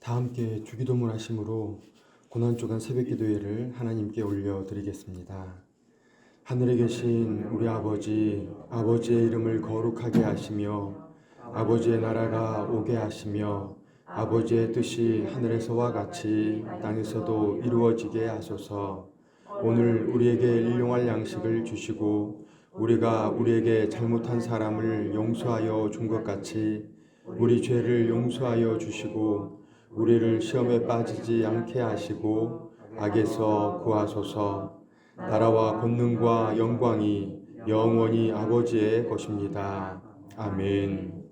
다 함께 주기도문 하심으로 고난 주간 새벽 기도회를 하나님께 올려드리겠습니다. 하늘에 계신 우리 아버지, 아버지의 이름을 거룩하게 하시며 아버지의 나라가 오게 하시며 아버지의 뜻이 하늘에서와 같이 땅에서도 이루어지게 하소서. 오늘 우리에게 일용할 양식을 주시고 우리가 우리에게 잘못한 사람을 용서하여 준 것 같이 우리 죄를 용서하여 주시고 우리를 시험에 빠지지 않게 하시고 악에서 구하소서. 나라와 권능과 영광이 영원히 아버지의 것입니다. 아멘.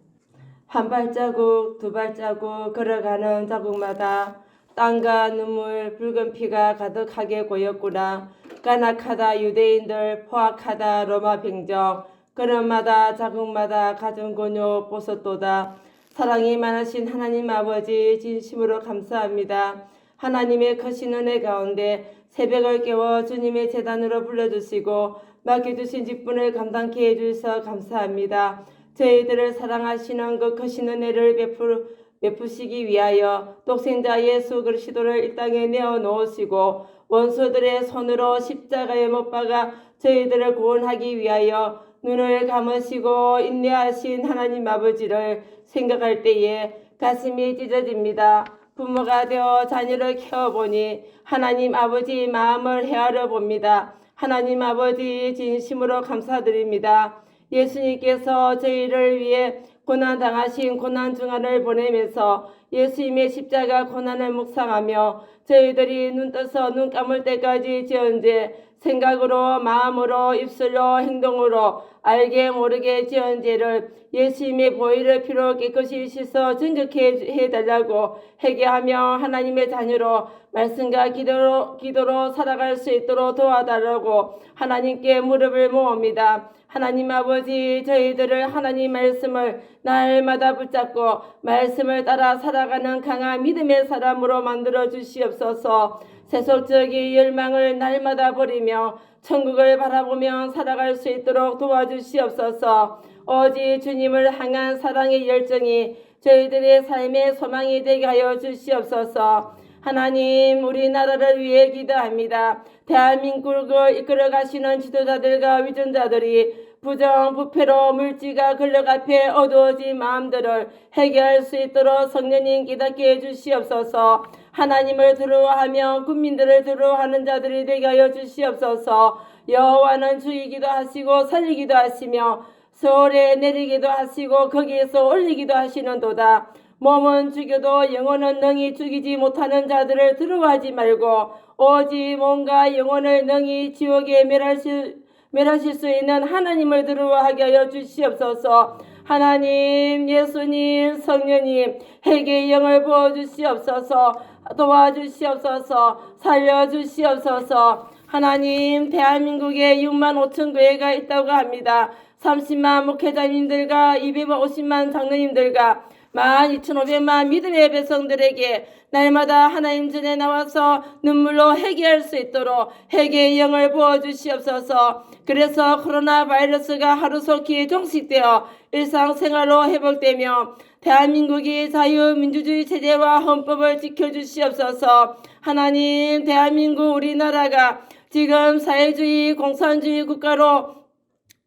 한 발자국 두 발자국 걸어가는 자국마다 땀과 눈물 붉은 피가 가득하게 고였구나 까나카다 유대인들 포악하다 로마 병정 그런마다 자국마다 가진 권유 보섰도다 사랑이 많으신 하나님 아버지 진심으로 감사합니다 하나님의 크신 은혜 가운데 새벽을 깨워 주님의 재단으로 불러주시고 맡겨주신 직분을 감당케 해주셔서 감사합니다. 저희들을 사랑하시는 그 크신 은혜를 베풀, 베푸시기 위하여 독생자 예수 그리스도를 이 땅에 내어 놓으시고 원수들의 손으로 십자가에 못 박아 저희들을 구원하기 위하여 눈을 감으시고 인내하신 하나님 아버지를 생각할 때에 가슴이 찢어집니다. 부모가 되어 자녀를 키워보니 하나님 아버지 마음을 헤아려 봅니다. 하나님 아버지 진심으로 감사드립니다. 예수님께서 저희를 위해 고난 당하신 고난 중환을 보내면서 예수님의 십자가 고난을 묵상하며 저희들이 눈 떠서 눈 감을 때까지 지은죄 생각으로 마음으로 입술로 행동으로 알게 모르게 지은 죄를 예수님의 보혈의 피로 깨끗이 씻어 정결케 해달라고 회개하며 하나님의 자녀로 말씀과 기도로, 기도로 살아갈 수 있도록 도와달라고 하나님께 무릎을 모읍니다. 하나님 아버지 저희들을 하나님 말씀을 날마다 붙잡고 말씀을 따라 살아가는 강한 믿음의 사람으로 만들어 주시옵소서. 세속적인 열망을 날마다 버리며 천국을 바라보며 살아갈 수 있도록 도와주시옵소서. 오직 주님을 향한 사랑의 열정이 저희들의 삶의 소망이 되게 하여 주시옵소서. 하나님 우리나라를 위해 기도합니다. 대한민국을 이끌어 가시는 지도자들과 위전자들이 부정 부패로 물지가 권력 앞에 어두워진 마음들을 해결할 수 있도록 성령님 기다게 해주시옵소서. 하나님을 두려워하며 국민들을 두려워하는 자들이 되게 하여 주시옵소서. 여호와는 주이기도 하시고 살리기도 하시며 서울에 내리기도 하시고 거기에서 올리기도 하시는도다. 몸은 죽여도 영혼은 능히 죽이지 못하는 자들을 두려워하지 말고 오직 몸과 영혼을 능히 지옥에 멸하실 멸하실 수 있는 하나님을 두려워하게 하여 주시옵소서. 하나님, 예수님, 성령님, 회개의 영을 부어주시옵소서. 도와주시옵소서. 살려주시옵소서. 하나님, 대한민국에 6만 5천 교회가 있다고 합니다. 30만 목회자님들과 250만 장로님들과 12,500만 믿음의 백성들에게 날마다 하나님 전에 나와서 눈물로 회개할 수 있도록 회개의 영을 부어주시옵소서. 그래서 코로나 바이러스가 하루속히 종식되어 일상생활로 회복되며 대한민국이 자유민주주의 체제와 헌법을 지켜주시옵소서. 하나님, 대한민국 우리나라가 지금 사회주의 공산주의 국가로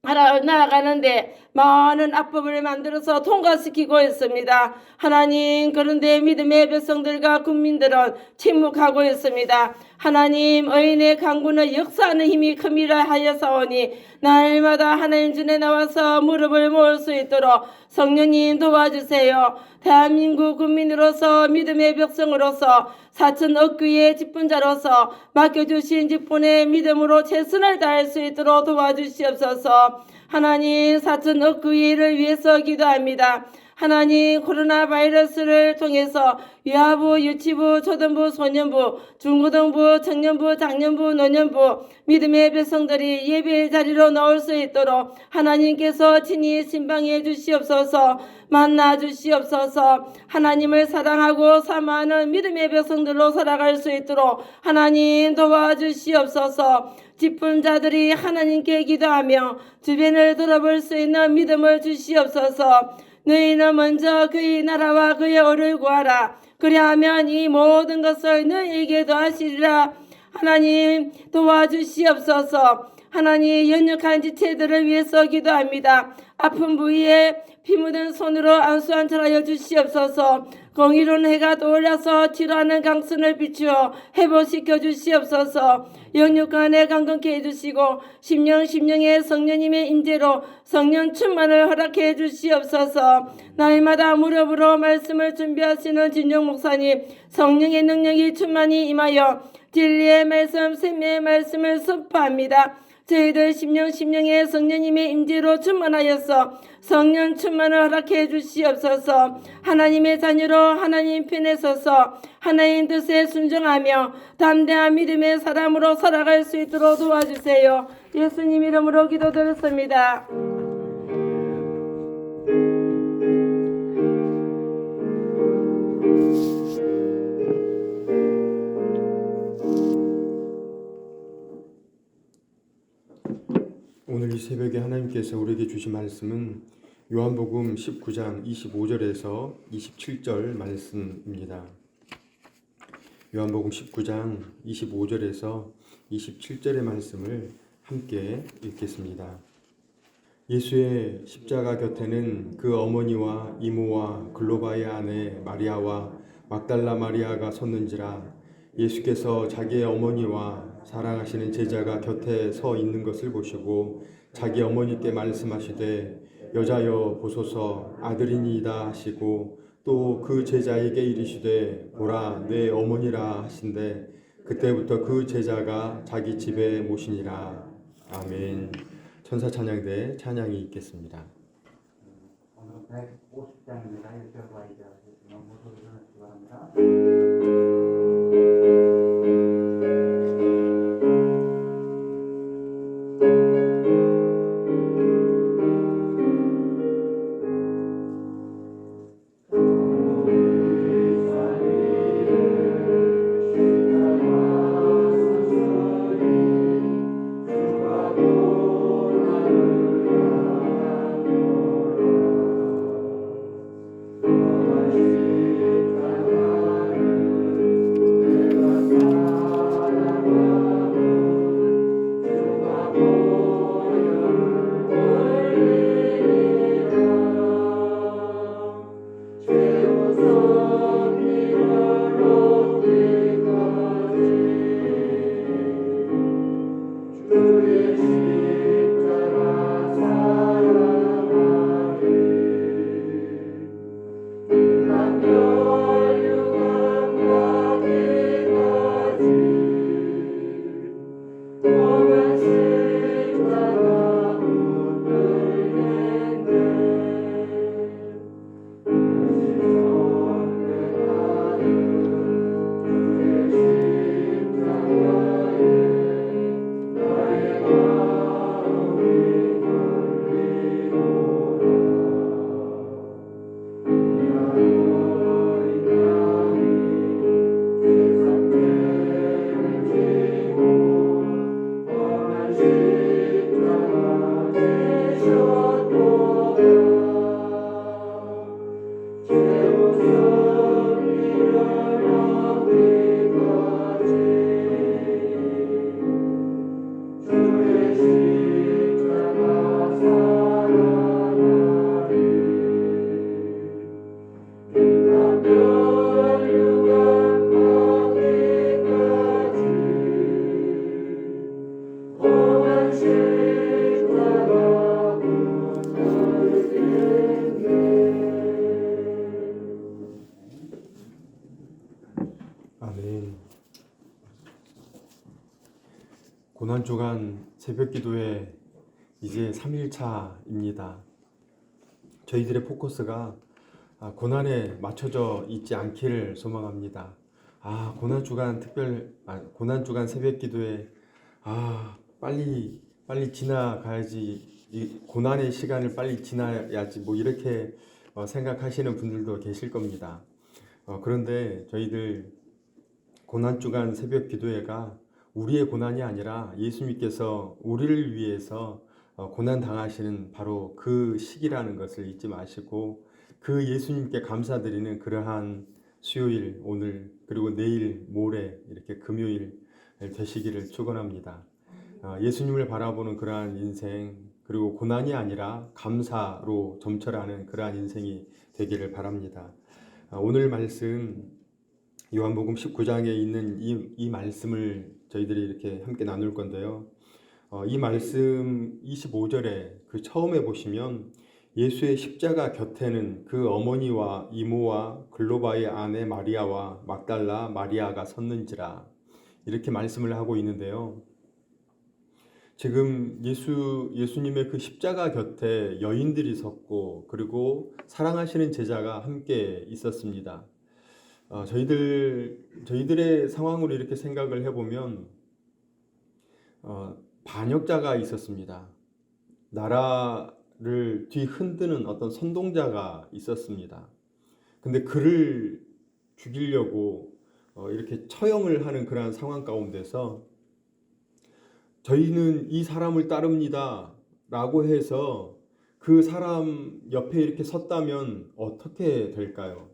나아가는데 많은 악법을 만들어서 통과시키고 있습니다. 하나님 그런데 믿음의 백성들과 국민들은 침묵하고 있습니다. 하나님 의인의 강구는 역사하는 힘이 큼이라 하여사오니 날마다 하나님 전에 나와서 무릎을 모을 수 있도록 성령님 도와주세요. 대한민국 국민으로서 믿음의 백성으로서 사천 억 귀의 직분자로서 맡겨주신 직분의 믿음으로 최선을 다할 수 있도록 도와주시옵소서. 하나님 사천 억귀를 위해서 기도합니다. 하나님 코로나 바이러스를 통해서 유아부, 유치부, 초등부, 소년부, 중고등부, 청년부, 장년부, 노년부 믿음의 백성들이 예배의 자리로 나올 수 있도록 하나님께서 친히 신방해 주시옵소서 만나 주시옵소서 하나님을 사랑하고 사모하는 믿음의 백성들로 살아갈 수 있도록 하나님 도와주시옵소서 기쁜 자들이 하나님께 기도하며 주변을 돌아볼 수 있는 믿음을 주시옵소서. 너희는 먼저 그의 나라와 그의 의를 구하라. 그리하면 이 모든 것을 너희에게 더하시리라. 하나님 도와주시옵소서. 하나님 연약한 지체들을 위해서 기도합니다. 아픈 부위에 피 묻은 손으로 안수한 절하여 주시옵소서 공의로운 해가 떠올라서 치료하는 강선을 비추어 회복시켜 주시옵소서. 영육간에 강건케 해주시고 심령 심령의 성령님의 임재로 성령 충만을 허락해 주시옵소서. 날마다 무릎으로 말씀을 준비하시는 진영 목사님 성령의 능력이 충만히 임하여 진리의 말씀 생명의 말씀을 선포합니다 저희들 심령 심령의 성령님의 임재로 충만하여서 성령 충만을 허락해 주시옵소서. 하나님의 자녀로 하나님 편에 서서 하나님 뜻에 순종하며 담대한 믿음의 사람으로 살아갈 수 있도록 도와주세요. 예수님 이름으로 기도드렸습니다 오늘 이 새벽에 하나님께서 우리에게 주신 말씀은 요한복음 19장 25절에서 27절 말씀입니다. 요한복음 19장 25절에서 27절의 말씀을 함께 읽겠습니다. 예수의 십자가 곁에는 그 어머니와 이모와 글로바의 아내 마리아와 막달라 마리아가 섰는지라 예수께서 자기의 어머니와 사랑하시는 제자가 곁에 서 있는 것을 보시고 자기 어머니께 말씀하시되 여자여 보소서 아들이니이다 하시고 또 그 제자에게 이르시되 보라 내 어머니라 하신데 그때부터 그 제자가 자기 집에 모시니라 아멘 천사 찬양대 찬양이 있겠습니다. 오늘 150장입니다. 읽어봐 이제 너무 소리를 바랍니다. 이제 3일차입니다. 저희들의 포커스가 아, 고난에 맞춰져 있지 않기를 소망합니다. 아, 고난 주간 특별 아, 고난 주간 새벽 기도회 아, 빨리 빨리 지나가야지 이 고난의 시간을 빨리 지나야지 뭐 이렇게 어, 생각하시는 분들도 계실 겁니다. 어, 그런데 저희들 고난 주간 새벽 기도회가 우리의 고난이 아니라 예수님께서 우리를 위해서 어, 고난 당하시는 바로 그 시기라는 것을 잊지 마시고 그 예수님께 감사드리는 그러한 수요일, 오늘 그리고 내일, 모레 이렇게 금요일 되시기를 축원합니다. 아, 예수님을 바라보는 그러한 인생 그리고 고난이 아니라 감사로 점철하는 그러한 인생이 되기를 바랍니다. 아, 오늘 말씀 요한복음 19장에 있는 이, 이 말씀을 저희들이 이렇게 함께 나눌 건데요. 어, 이 말씀 25절에 그 처음에 보시면 예수의 십자가 곁에는 그 어머니와 이모와 글로바의 아내 마리아와 막달라 마리아가 섰는지라 이렇게 말씀을 하고 있는데요. 지금 예수 예수님의 그 십자가 곁에 여인들이 섰고 그리고 사랑하시는 제자가 함께 있었습니다. 어, 저희들 저희들의 상황으로 이렇게 생각을 해보면 어, 반역자가 있었습니다. 나라를 뒤흔드는 어떤 선동자가 있었습니다. 근데 그를 죽이려고 어, 이렇게 처형을 하는 그러한 상황 가운데서 저희는 이 사람을 따릅니다. 라고 해서 그 사람 옆에 이렇게 섰다면 어떻게 될까요?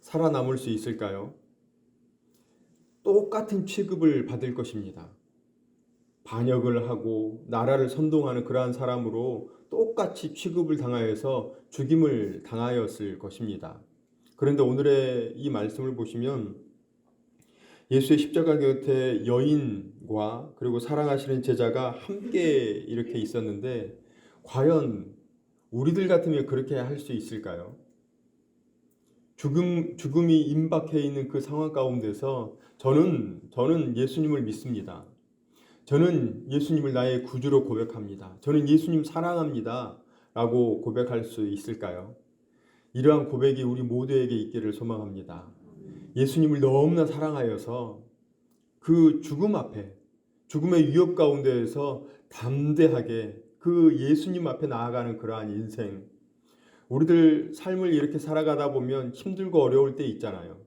살아남을 수 있을까요? 똑같은 취급을 받을 것입니다. 반역을 하고 나라를 선동하는 그러한 사람으로 똑같이 취급을 당하여서 죽임을 당하였을 것입니다. 그런데 오늘의 이 말씀을 보시면 예수의 십자가 곁에 여인과 그리고 사랑하시는 제자가 함께 이렇게 있었는데 과연 우리들 같으면 그렇게 할 수 있을까요? 죽음 죽음이 임박해 있는 그 상황 가운데서 저는 저는 예수님을 믿습니다. 저는 예수님을 나의 구주로 고백합니다. 저는 예수님 사랑합니다. 라고 고백할 수 있을까요? 이러한 고백이 우리 모두에게 있기를 소망합니다. 예수님을 너무나 사랑하여서 그 죽음 앞에 죽음의 위협 가운데에서 담대하게 그 예수님 앞에 나아가는 그러한 인생 우리들 삶을 이렇게 살아가다 보면 힘들고 어려울 때 있잖아요.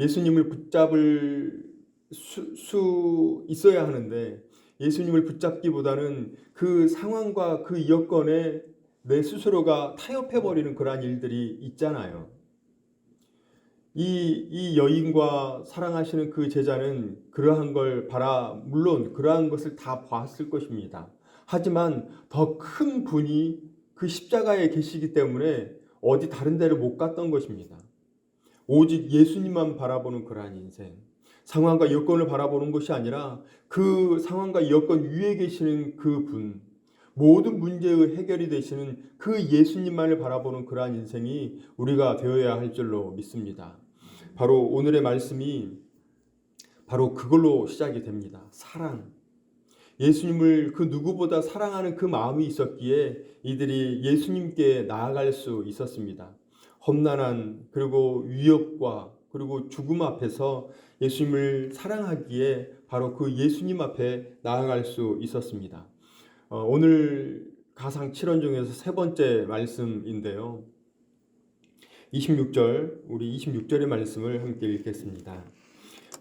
예수님을 붙잡을 수, 수 있어야 하는데 예수님을 붙잡기보다는 그 상황과 그 여건에 내 스스로가 타협해 버리는 그러한 일들이 있잖아요. 이, 이 여인과 사랑하시는 그 제자는 그러한 걸 바라, 물론 그러한 것을 다 봤을 것입니다. 하지만 더 큰 분이 그 십자가에 계시기 때문에 어디 다른 데를 못 갔던 것입니다. 오직 예수님만 바라보는 그러한 인생. 상황과 여건을 바라보는 것이 아니라 그 상황과 여건 위에 계시는 그 분, 모든 문제의 해결이 되시는 그 예수님만을 바라보는 그러한 인생이 우리가 되어야 할 줄로 믿습니다. 바로 오늘의 말씀이 바로 그걸로 시작이 됩니다. 사랑. 예수님을 그 누구보다 사랑하는 그 마음이 있었기에 이들이 예수님께 나아갈 수 있었습니다. 험난한 그리고 위협과 그리고 죽음 앞에서 예수님을 사랑하기에 바로 그 예수님 앞에 나아갈 수 있었습니다. 어, 오늘 가상 7원 중에서 세 번째 말씀인데요. 26절, 우리 26절의 말씀을 함께 읽겠습니다.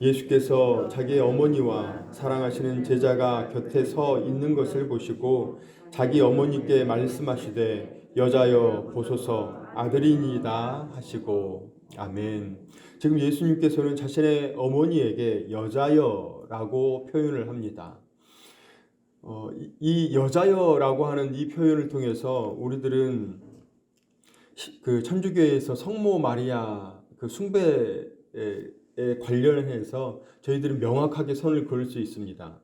예수께서 자기의 어머니와 사랑하시는 제자가 곁에 서 있는 것을 보시고 자기 어머니께 말씀하시되 여자여 보소서 아들이니이다 하시고 아멘. 지금 예수님께서는 자신의 어머니에게 여자여라고 표현을 합니다. 어, 이 여자여라고 하는 이 표현을 통해서 우리들은 그 천주교에서 성모 마리아 그 숭배에 관련해서 저희들은 명확하게 선을 그을 수 있습니다.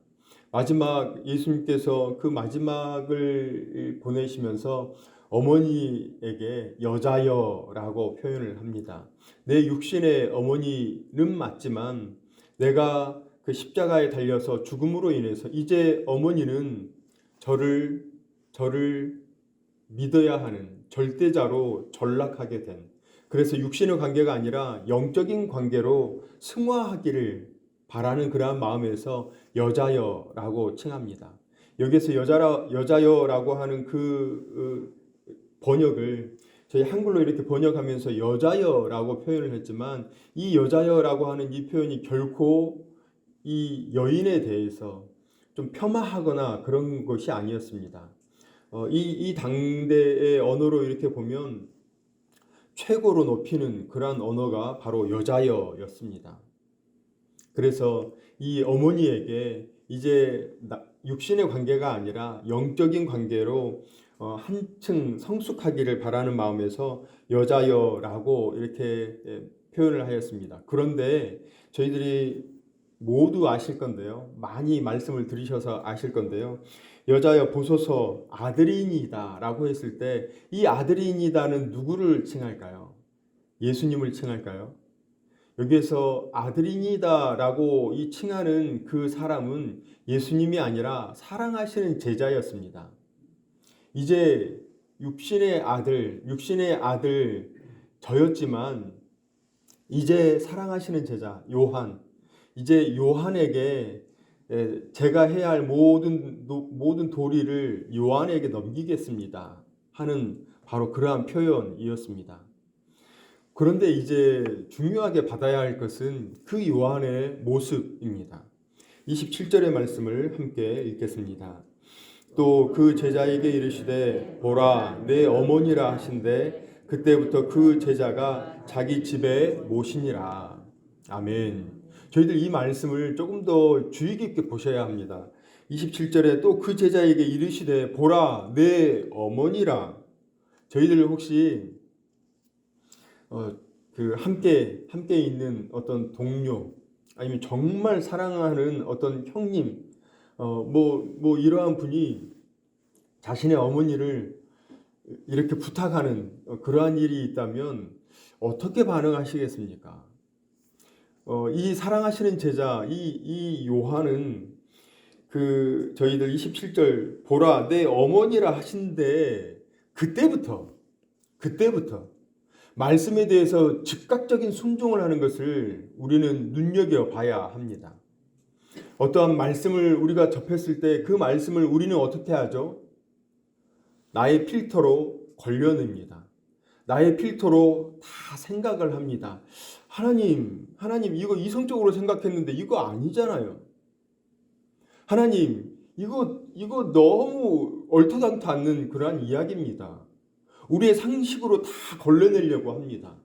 마지막 예수님께서 그 마지막을 보내시면서 어머니에게 여자여라고 표현을 합니다. 내 육신의 어머니는 맞지만 내가 그 십자가에 달려서 죽음으로 인해서 이제 어머니는 저를 저를 믿어야 하는 절대자로 전락하게 된 그래서 육신의 관계가 아니라 영적인 관계로 승화하기를 바라는 그러한 마음에서 여자여라고 칭합니다. 여기서 여자라 여자여라고 하는 그 번역을 저희 한글로 이렇게 번역하면서 여자여라고 표현을 했지만 이 여자여라고 하는 이 표현이 결코 이 여인에 대해서 좀 폄하하거나 그런 것이 아니었습니다. 어, 이, 이 당대의 언어로 이렇게 보면 최고로 높이는 그러한 언어가 바로 여자여였습니다. 그래서 이 어머니에게 이제 나- 육신의 관계가 아니라 영적인 관계로 어, 한층 성숙하기를 바라는 마음에서 여자여라고 이렇게 예, 표현을 하였습니다. 그런데 저희들이 모두 아실 건데요. 많이 말씀을 들으셔서 아실 건데요. 여자여 보소서 아들이니다 라고 했을 때 이 아들이니다는 누구를 칭할까요? 예수님을 칭할까요? 여기에서 아들이니다 라고 이 칭하는 그 사람은 예수님이 아니라 사랑하시는 제자였습니다. 이제 육신의 아들, 육신의 아들 저였지만 이제 사랑하시는 제자 요한, 이제 요한에게 에, 제가 해야 할 모든 노- 모든 도리를 요한에게 넘기겠습니다 하는 바로 그러한 표현이었습니다. 그런데 이제 중요하게 받아야 할 것은 그 요한의 모습입니다. 27절의 말씀을 함께 읽겠습니다. 또 그 제자에게 이르시되 보라 내 어머니라 하신데 그때부터 그 제자가 자기 집에 모시니라. 아멘. 저희들 이 말씀을 조금 더 주의 깊게 보셔야 합니다. 27절에 또 그 제자에게 이르시되 보라 내 어머니라. 저희들 혹시 어, 그 함께 함께 있는 어떤 동료 아니면 정말 사랑하는 어떤 형님 어뭐뭐 뭐 이러한 분이 자신의 어머니를 이렇게 부탁하는 어, 그러한 일이 있다면 어떻게 반응하시겠습니까? 어, 이 사랑하시는 제자 이, 이 요한은 그 저희들 27절 보라 내 어머니라 하신데 그때부터 그때부터 말씀에 대해서 즉각적인 순종을 하는 것을 우리는 눈여겨 봐야 합니다. 어떠한 말씀을 우리가 접했을 때 그 말씀을 우리는 어떻게 하죠? 나의 필터로 걸려냅니다. 나의 필터로 다 생각을 합니다. 하나님, 하나님, 이거 이성적으로 생각했는데 이거 아니잖아요. 하나님, 이거, 이거 너무 얼토당토 않는 그러한 이야기입니다. 우리의 상식으로 다 걸러내려고 합니다.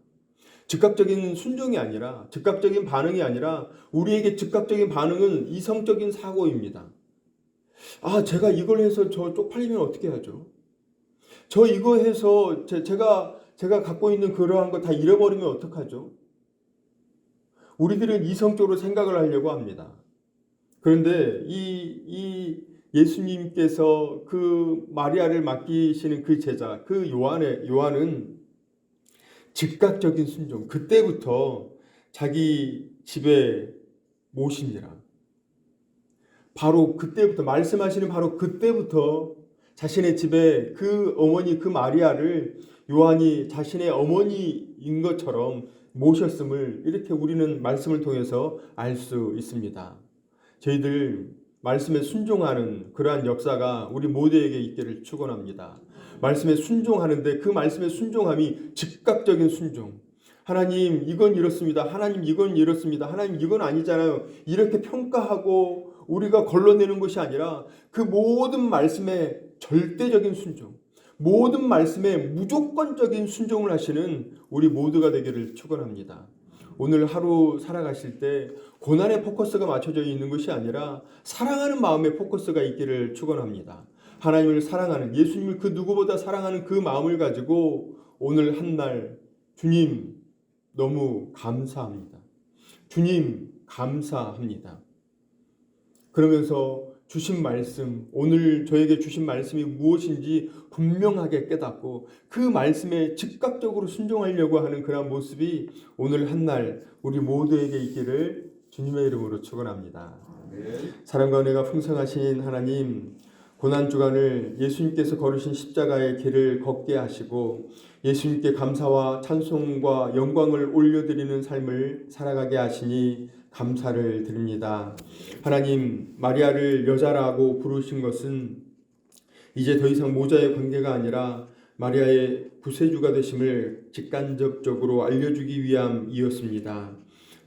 즉각적인 순종이 아니라, 즉각적인 반응이 아니라, 우리에게 즉각적인 반응은 이성적인 사고입니다. 아, 제가 이걸 해서 저 쪽팔리면 어떻게 하죠? 저 이거 해서 제, 제가, 제가 갖고 있는 그러한 거 다 잃어버리면 어떡하죠? 우리들은 이성적으로 생각을 하려고 합니다. 그런데 이, 이 예수님께서 그 마리아를 맡기시는 그 제자, 그 요한의, 요한은 즉각적인 순종, 그때부터 자기 집에 모십니다. 바로 그때부터, 말씀하시는 바로 그때부터 자신의 집에 그 어머니, 그 마리아를 요한이 자신의 어머니인 것처럼 모셨음을 이렇게 우리는 말씀을 통해서 알 수 있습니다. 저희들 말씀에 순종하는 그러한 역사가 우리 모두에게 있기를 축원합니다. 말씀에 순종하는데 그 말씀의 순종함이 즉각적인 순종. 하나님 이건 이렇습니다. 하나님 이건 이렇습니다. 하나님 이건 아니잖아요. 이렇게 평가하고 우리가 걸러내는 것이 아니라 그 모든 말씀에 절대적인 순종, 모든 말씀에 무조건적인 순종을 하시는 우리 모두가 되기를 축원합니다. 오늘 하루 살아가실 때 고난의 포커스가 맞춰져 있는 것이 아니라 사랑하는 마음의 포커스가 있기를 축원합니다. 하나님을 사랑하는 예수님을 그 누구보다 사랑하는 그 마음을 가지고 오늘 한 날 주님 너무 감사합니다. 주님 감사합니다. 그러면서 주신 말씀, 오늘 저에게 주신 말씀이 무엇인지 분명하게 깨닫고 그 말씀에 즉각적으로 순종하려고 하는 그런 모습이 오늘 한 날 우리 모두에게 있기를 주님의 이름으로 축원합니다. 사랑과 은혜가 풍성하신 하나님, 고난 주간을 예수님께서 걸으신 십자가의 길을 걷게 하시고 예수님께 감사와 찬송과 영광을 올려드리는 삶을 살아가게 하시니 감사를 드립니다. 하나님, 마리아를 여자라고 부르신 것은 이제 더 이상 모자의 관계가 아니라 마리아의 구세주가 되심을 직간접적으로 알려주기 위함이었습니다.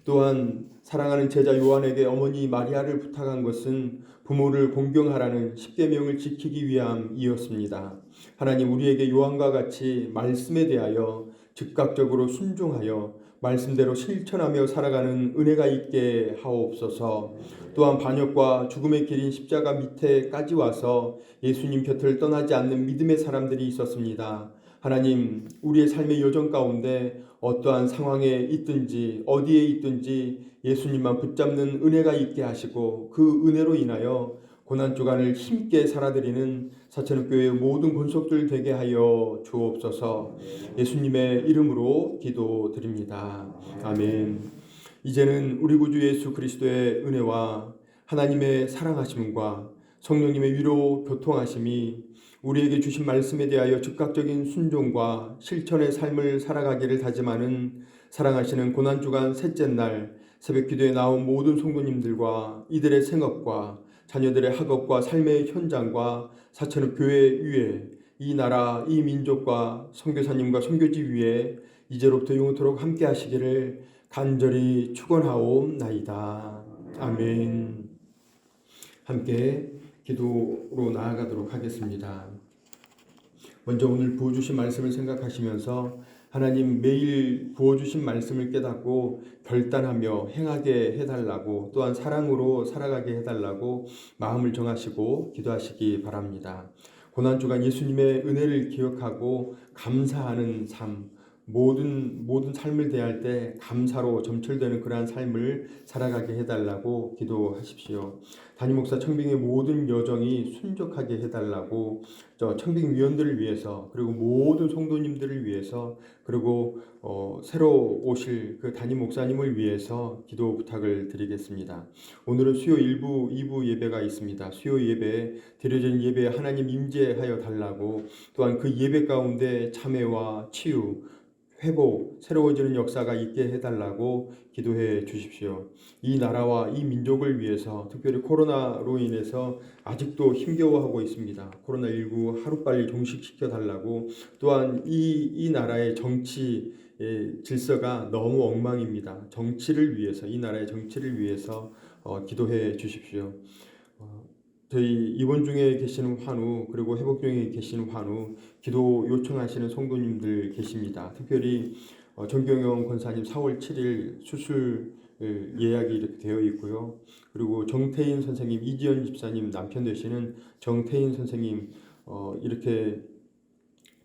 또한 사랑하는 제자 요한에게 어머니 마리아를 부탁한 것은 부모를 공경하라는 십계명을 지키기 위함이었습니다. 하나님 우리에게 요한과 같이 말씀에 대하여 즉각적으로 순종하여 말씀대로 실천하며 살아가는 은혜가 있게 하옵소서. 또한 반역과 죽음의 길인 십자가 밑에까지 와서 예수님 곁을 떠나지 않는 믿음의 사람들이 있었습니다. 하나님, 우리의 삶의 여정 가운데 어떠한 상황에 있든지 어디에 있든지 예수님만 붙잡는 은혜가 있게 하시고 그 은혜로 인하여 고난 주간을 힘께 살아드리는 사천교회의 모든 권속들 되게 하여 주옵소서. 예수님의 이름으로 기도드립니다. 아멘. 이제는 우리 구주 예수 그리스도의 은혜와 하나님의 사랑하심과 성령님의 위로 교통하심이 우리에게 주신 말씀에 대하여 즉각적인 순종과 실천의 삶을 살아가기를 다짐하는 사랑하시는 고난주간 셋째 날 새벽 기도에 나온 모든 성도님들과 이들의 생업과 자녀들의 학업과 삶의 현장과 사천의 교회 위에 이 나라 이 민족과 선교사님과 선교지 위에 이제로부터 영원토록 함께 하시기를 간절히 축원하옵나이다. 아멘. 함께 기도로 나아가도록 하겠습니다. 먼저 오늘 부어주신 말씀을 생각하시면서 하나님 매일 부어주신 말씀을 깨닫고 결단하며 행하게 해달라고 또한 사랑으로 살아가게 해달라고 마음을 정하시고 기도하시기 바랍니다. 고난주간 예수님의 은혜를 기억하고 감사하는 삶, 모든 모든 삶을 대할 때 감사로 점철되는 그러한 삶을 살아가게 해달라고 기도하십시오. 담임 목사 청빙의 모든 여정이 순적하게 해달라고 저 청빙 위원들을 위해서 그리고 모든 성도님들을 위해서 그리고 어, 새로 오실 그 담임 목사님을 위해서 기도 부탁을 드리겠습니다. 오늘은 수요 1부, 2부 예배가 있습니다. 수요 예배 드려진 예배에 하나님 임재하여 달라고 또한 그 예배 가운데 참회와 치유 회복, 새로워지는 역사가 있게 해달라고 기도해 주십시오. 이 나라와 이 민족을 위해서 특별히 코로나로 인해서 아직도 힘겨워하고 있습니다. 코로나19 하루빨리 종식시켜 달라고 또한 이, 이 나라의 정치 의 질서가 너무 엉망입니다. 정치를 위해서 이 나라의 정치를 위해서 어, 기도해 주십시오. 어, 저희 입원 중에 계시는 환우 그리고 회복 중에 계시는 환우 기도 요청하시는 성도님들 계십니다. 특별히 어, 정경영 권사님 4월 7일 수술 예약이 이렇게 되어 있고요. 그리고 정태인 선생님 이지연 집사님 남편 되시는 정태인 선생님 어, 이렇게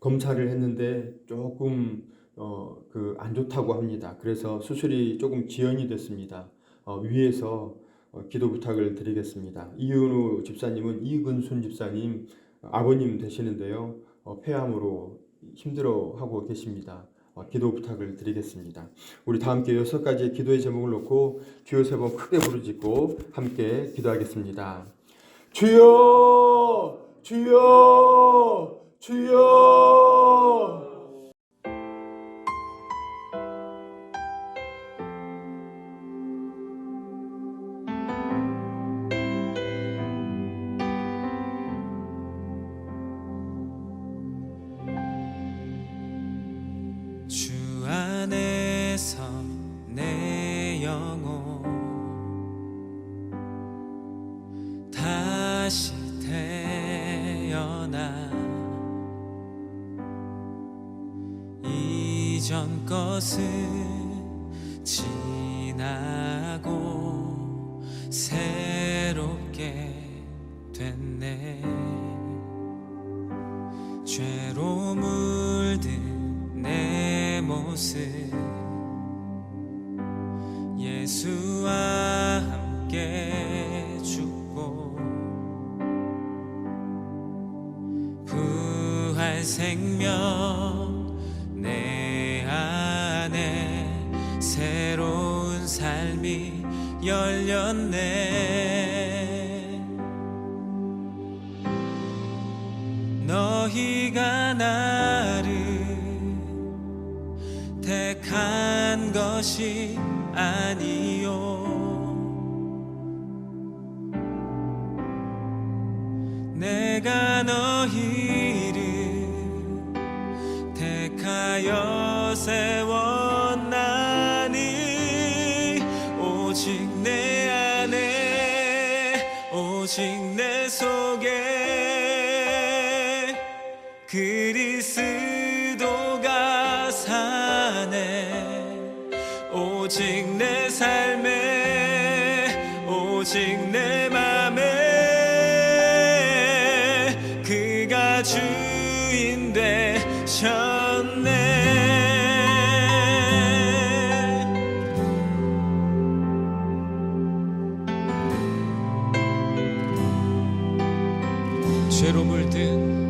검사를 했는데 조금 어, 그 안 좋다고 합니다. 그래서 수술이 조금 지연이 됐습니다. 어, 위에서 어, 기도 부탁을 드리겠습니다. 이은우 집사님은 이근순 집사님 아버님 되시는데요. 어, 폐암으로 힘들어하고 계십니다. 어, 기도 부탁을 드리겠습니다. 우리 다 함께 여섯 가지의 기도의 제목을 놓고 주여 세 번 크게 부르짖고 함께 기도하겠습니다. 주여, 주여, 주여. 안에서 내 영혼. 다시 태어나 이전 것은 너희가 나를 택한 것이 아니요. 내가 너희를 택하여 세웠 죄로 물든